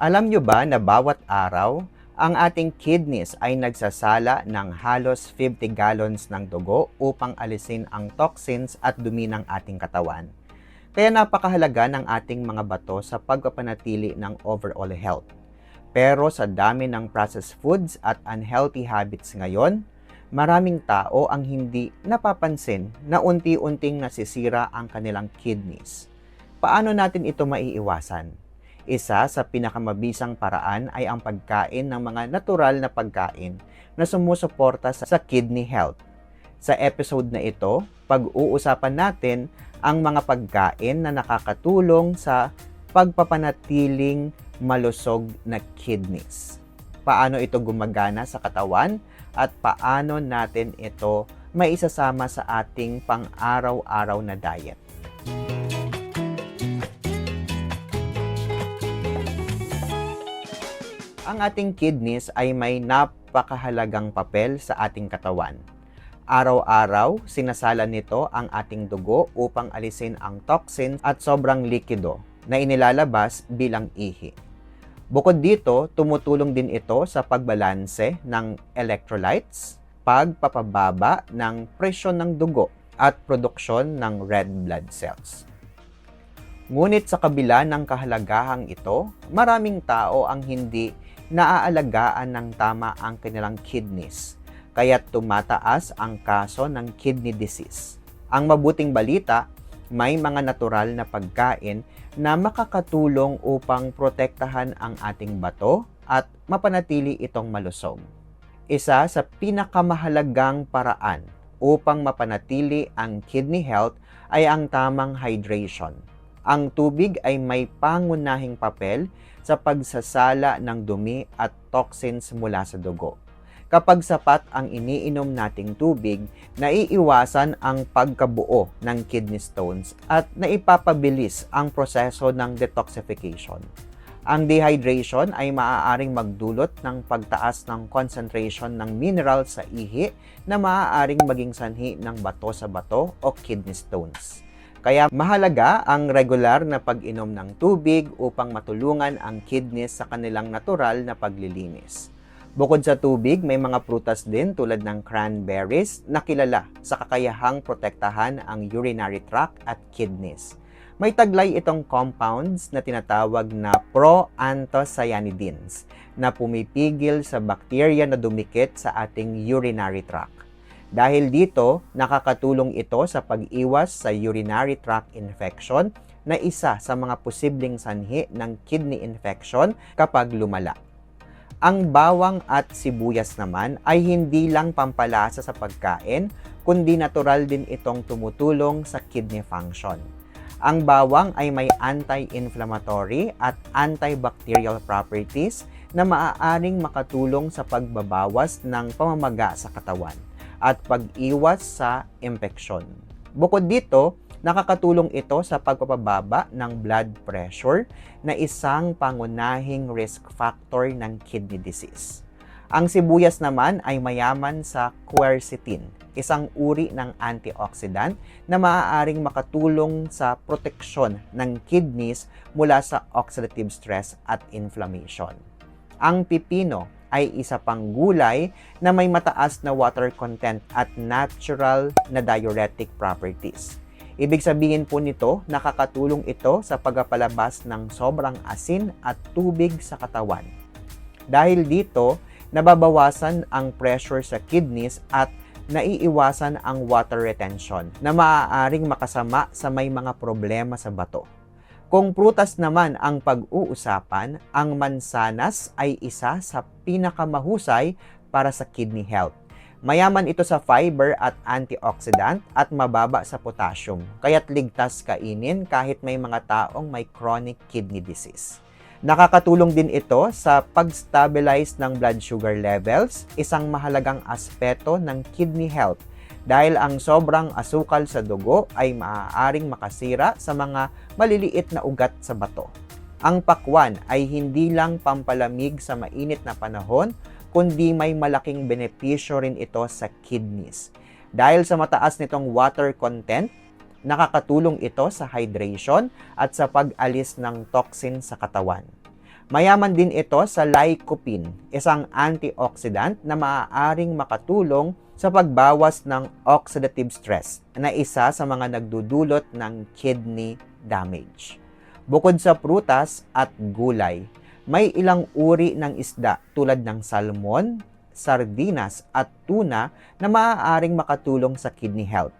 Alam nyo ba na bawat araw, ang ating kidneys ay nagsasala ng halos 50 gallons ng dugo upang alisin ang toxins at dumi ng ating katawan. Kaya napakahalaga ng ating mga bato sa pagpapanatili ng overall health. Pero sa dami ng processed foods at unhealthy habits ngayon, maraming tao ang hindi napapansin na unti-unting nasisira ang kanilang kidneys. Paano natin ito maiiwasan? Isa sa pinakamabisang paraan ay ang pagkain ng mga natural na pagkain na sumusuporta sa kidney health. Sa episode na ito, pag-uusapan natin ang mga pagkain na nakakatulong sa pagpapanatiling malusog na kidneys. Paano ito gumagana sa katawan at paano natin ito maisasama sa ating pang-araw-araw na diet. Ang ating kidneys ay may napakahalagang papel sa ating katawan. Araw-araw, sinasala nito ang ating dugo upang alisin ang toxins at sobrang likido na inilalabas bilang ihi. Bukod dito, tumutulong din ito sa pagbalanse ng electrolytes, pagpapababa ng presyon ng dugo at produksyon ng red blood cells. Ngunit sa kabila ng kahalagahang ito, maraming tao ang hindi naaalagaan ng tama ang kanilang kidneys, kaya tumataas ang kaso ng kidney disease. Ang mabuting balita, may mga natural na pagkain na makakatulong upang protektahan ang ating bato at mapanatili itong malusog. Isa sa pinakamahalagang paraan upang mapanatili ang kidney health ay ang tamang hydration. Ang tubig ay may pangunahing papel sa pagsasala ng dumi at toxins mula sa dugo. Kapag sapat ang iniinom nating tubig, naiiwasan ang pagkabuo ng kidney stones at naipapabilis ang proseso ng detoxification. Ang dehydration ay maaaring magdulot ng pagtaas ng concentration ng mineral sa ihi na maaaring maging sanhi ng bato sa bato o kidney stones. Kaya mahalaga ang regular na pag-inom ng tubig upang matulungan ang kidneys sa kanilang natural na paglilinis. Bukod sa tubig, may mga prutas din tulad ng cranberries na kilala sa kakayahang protektahan ang urinary tract at kidneys. May taglay itong compounds na tinatawag na proanthocyanidins na pumipigil sa bakterya na dumikit sa ating urinary tract. Dahil dito, nakakatulong ito sa pag-iwas sa urinary tract infection na isa sa mga posibleng sanhi ng kidney infection kapag lumala. Ang bawang at sibuyas naman ay hindi lang pampalasa sa pagkain, kundi natural din itong tumutulong sa kidney function. Ang bawang ay may anti-inflammatory at antibacterial properties na maaaring makatulong sa pagbabawas ng pamamaga sa katawan at pag-iwas sa impeksyon. Bukod dito, nakakatulong ito sa pagpapababa ng blood pressure na isang pangunahing risk factor ng kidney disease. Ang sibuyas naman ay mayaman sa quercetin, isang uri ng antioxidant na maaaring makatulong sa proteksyon ng kidneys mula sa oxidative stress at inflammation. Ang pipino ay isa pang gulay na may mataas na water content at natural na diuretic properties. Ibig sabihin po nito, nakakatulong ito sa pagpapalabas ng sobrang asin at tubig sa katawan. Dahil dito, nababawasan ang pressure sa kidneys at naiiwasan ang water retention na maaaring makasama sa may mga problema sa bato. Kung prutas naman ang pag-uusapan, ang mansanas ay isa sa pinakamahusay para sa kidney health. Mayaman ito sa fiber at antioxidant at mababa sa potassium, kaya't ligtas kainin kahit may mga taong may chronic kidney disease. Nakakatulong din ito sa pag-stabilize ng blood sugar levels, isang mahalagang aspeto ng kidney health dahil ang sobrang asukal sa dugo ay maaaring makasira sa mga maliliit na ugat sa bato. Ang pakwan ay hindi lang pampalamig sa mainit na panahon, kundi may malaking benepisyo rin ito sa kidneys. Dahil sa mataas nitong water content, nakakatulong ito sa hydration at sa pag-alis ng toxin sa katawan. Mayaman din ito sa lycopene, isang antioxidant na maaaring makatulong sa pagbawas ng oxidative stress na isa sa mga nagdudulot ng kidney damage. Bukod sa prutas at gulay, may ilang uri ng isda tulad ng salmon, sardinas at tuna na maaaring makatulong sa kidney health.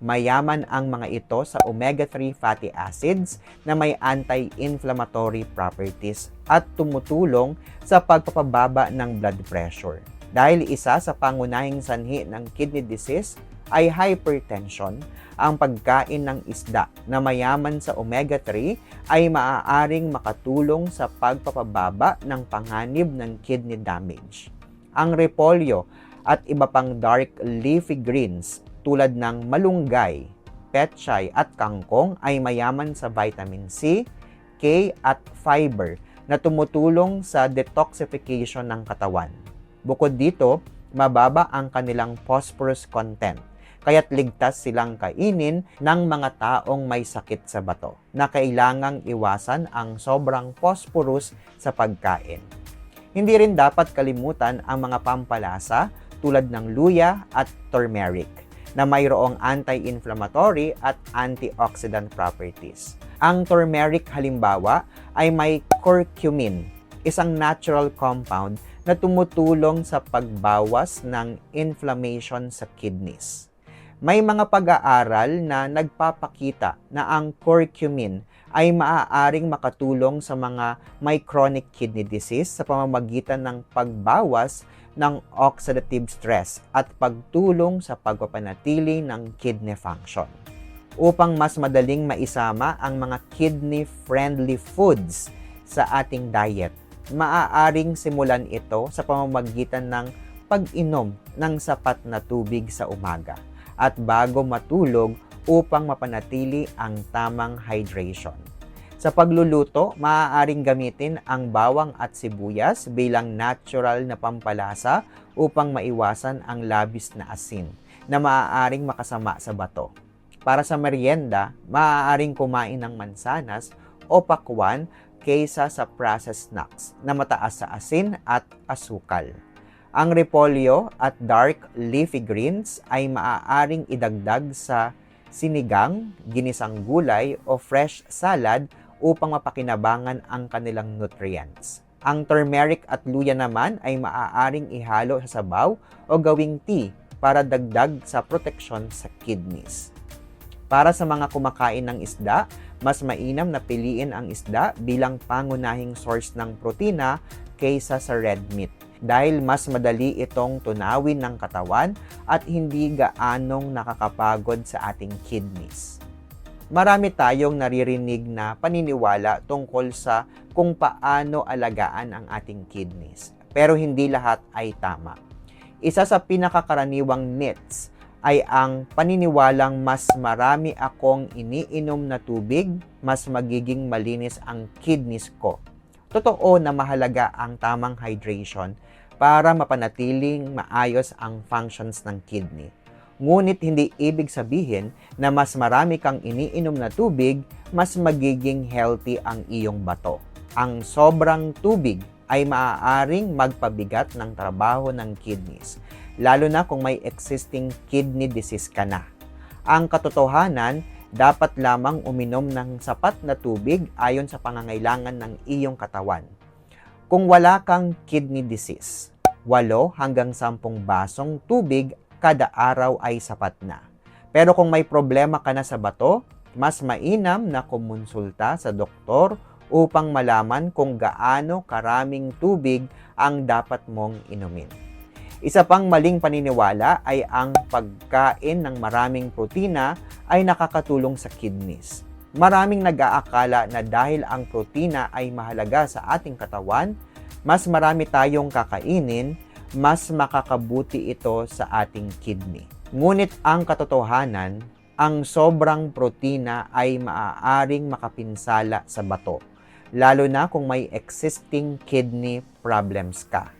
Mayaman ang mga ito sa omega-3 fatty acids na may anti-inflammatory properties at tumutulong sa pagpapababa ng blood pressure. Dahil isa sa pangunahing sanhi ng kidney disease ay hypertension, ang pagkain ng isda na mayaman sa omega-3 ay maaaring makatulong sa pagpapababa ng panganib ng kidney damage. Ang repolyo at iba pang dark leafy greens tulad ng malunggay, petchay at kangkong ay mayaman sa vitamin C, K at fiber na tumutulong sa detoxification ng katawan. Bukod dito, mababa ang kanilang phosphorus content kaya't ligtas silang kainin ng mga taong may sakit sa bato na kailangang iwasan ang sobrang phosphorus sa pagkain. Hindi rin dapat kalimutan ang mga pampalasa tulad ng luya at turmeric na mayroong anti-inflammatory at antioxidant properties. Ang turmeric halimbawa ay may curcumin, isang natural compound na tumutulong sa pagbawas ng inflammation sa kidneys. May mga pag-aaral na nagpapakita na ang curcumin ay maaaring makatulong sa mga may chronic kidney disease sa pamamagitan ng pagbawas ng oxidative stress at pagtulong sa pagpapanatili ng kidney function. Upang mas madaling maisama ang mga kidney-friendly foods sa ating diet, maaaring simulan ito sa pamamagitan ng pag-inom ng sapat na tubig sa umaga at bago matulog upang mapanatili ang tamang hydration. Sa pagluluto, maaaring gamitin ang bawang at sibuyas bilang natural na pampalasa upang maiwasan ang labis na asin na maaaring makasama sa bato. Para sa merienda, maaaring kumain ng mansanas o pakwan kaysa sa processed snacks na mataas sa asin at asukal. Ang repolyo at dark leafy greens ay maaaring idagdag sa sinigang, ginisang gulay o fresh salad upang mapakinabangan ang kanilang nutrients. Ang turmeric at luya naman ay maaaring ihalo sa sabaw o gawing tea para dagdag sa proteksyon sa kidneys. Para sa mga kumakain ng isda, mas mainam na piliin ang isda bilang pangunahing source ng protina kaysa sa red meat dahil mas madali itong tunawin ng katawan at hindi gaanong nakakapagod sa ating kidneys marami tayong naririnig na paniniwala tungkol sa kung paano alagaan ang ating kidneys. Pero hindi lahat ay tama. Isa sa pinakakaraniwang myths ay ang paniniwalang mas marami akong iniinom na tubig, mas magiging malinis ang kidneys ko. Totoo na mahalaga ang tamang hydration para mapanatiling maayos ang functions ng kidney. Ngunit hindi ibig sabihin na mas marami kang iniinom na tubig, mas magiging healthy ang iyong bato. Ang sobrang tubig ay maaaring magpabigat ng trabaho ng kidneys, lalo na kung may existing kidney disease ka na. Ang katotohanan, dapat lamang uminom ng sapat na tubig ayon sa pangangailangan ng iyong katawan. Kung wala kang kidney disease, 8 hanggang 10 basong tubig kada araw ay sapat na. Pero kung may problema ka na sa bato, mas mainam na kumonsulta sa doktor upang malaman kung gaano karaming tubig ang dapat mong inumin. Isa pang maling paniniwala ay ang pagkain ng maraming protina ay nakakatulong sa kidneys. Maraming nag-aakala na dahil ang protina ay mahalaga sa ating katawan, mas marami tayong kakainin mas makakabuti ito sa ating kidney. Ngunit ang katotohanan, ang sobrang protina ay maaaring makapinsala sa bato, lalo na kung may existing kidney problems ka.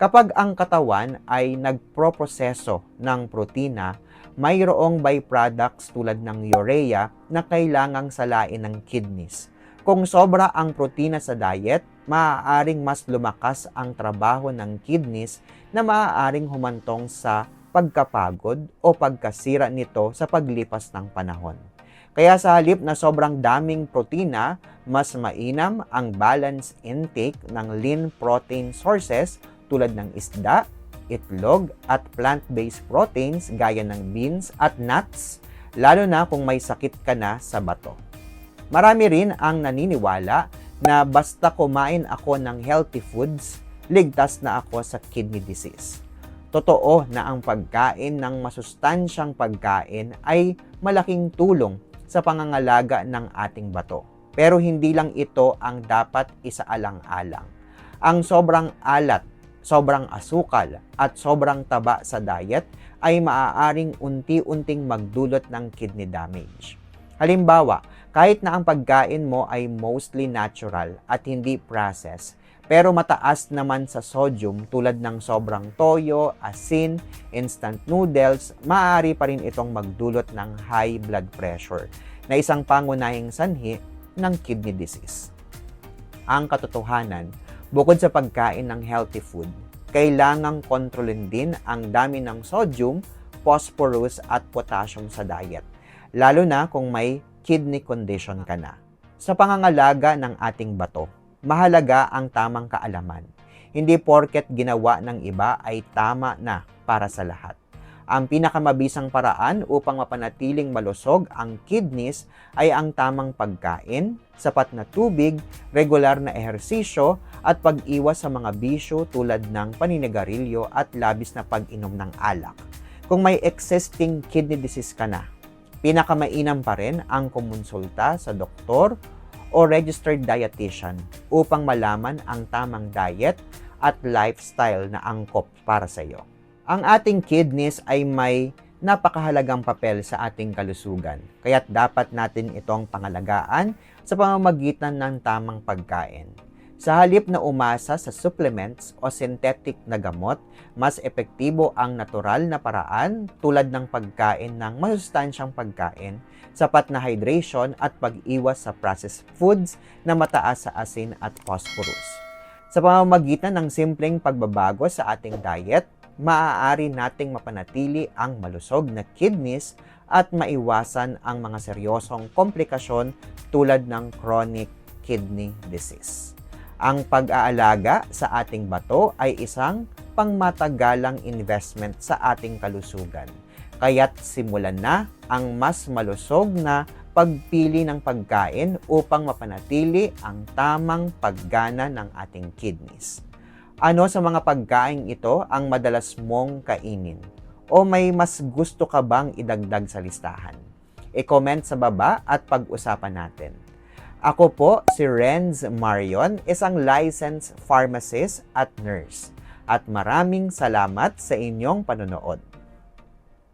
Kapag ang katawan ay nagproproseso ng protina, mayroong byproducts tulad ng urea na kailangang salain ng kidneys. Kung sobra ang protina sa diet, maaaring mas lumakas ang trabaho ng kidneys na maaaring humantong sa pagkapagod o pagkasira nito sa paglipas ng panahon. Kaya sa halip na sobrang daming protina, mas mainam ang balanced intake ng lean protein sources tulad ng isda, itlog at plant-based proteins gaya ng beans at nuts, lalo na kung may sakit ka na sa bato. Marami rin ang naniniwala na basta kumain ako ng healthy foods, ligtas na ako sa kidney disease. Totoo na ang pagkain ng masustansyang pagkain ay malaking tulong sa pangangalaga ng ating bato. Pero hindi lang ito ang dapat isaalang-alang. Ang sobrang alat, sobrang asukal, at sobrang taba sa diet ay maaaring unti-unting magdulot ng kidney damage. Halimbawa, kahit na ang pagkain mo ay mostly natural at hindi processed, pero mataas naman sa sodium tulad ng sobrang toyo, asin, instant noodles, maaari pa rin itong magdulot ng high blood pressure na isang pangunahing sanhi ng kidney disease. Ang katotohanan, bukod sa pagkain ng healthy food, kailangang kontrolin din ang dami ng sodium, phosphorus at potassium sa diet, lalo na kung may kidney condition ka na. Sa pangangalaga ng ating bato, mahalaga ang tamang kaalaman. Hindi porket ginawa ng iba ay tama na para sa lahat. Ang pinakamabisang paraan upang mapanatiling malusog ang kidneys ay ang tamang pagkain, sapat na tubig, regular na ehersisyo at pag-iwas sa mga bisyo tulad ng paninigarilyo at labis na pag-inom ng alak. Kung may existing kidney disease ka na, pinakamainam pa rin ang kumonsulta sa doktor o registered dietitian upang malaman ang tamang diet at lifestyle na angkop para sa iyo. Ang ating kidneys ay may napakahalagang papel sa ating kalusugan, kaya't dapat natin itong pangalagaan sa pamamagitan ng tamang pagkain. Sa halip na umasa sa supplements o synthetic na gamot, mas epektibo ang natural na paraan tulad ng pagkain ng masustansyang pagkain, sapat na hydration at pag-iwas sa processed foods na mataas sa asin at phosphorus. Sa pamamagitan ng simpleng pagbabago sa ating diet, maaari nating mapanatili ang malusog na kidneys at maiwasan ang mga seryosong komplikasyon tulad ng chronic kidney disease. Ang pag-aalaga sa ating bato ay isang pangmatagalang investment sa ating kalusugan. Kaya't simulan na ang mas malusog na pagpili ng pagkain upang mapanatili ang tamang paggana ng ating kidneys. Ano sa mga pagkain ito ang madalas mong kainin? O may mas gusto ka bang idagdag sa listahan? E-comment sa baba at pag-usapan natin. Ako po si Renz Marion, isang licensed pharmacist at nurse. At maraming salamat sa inyong panonood.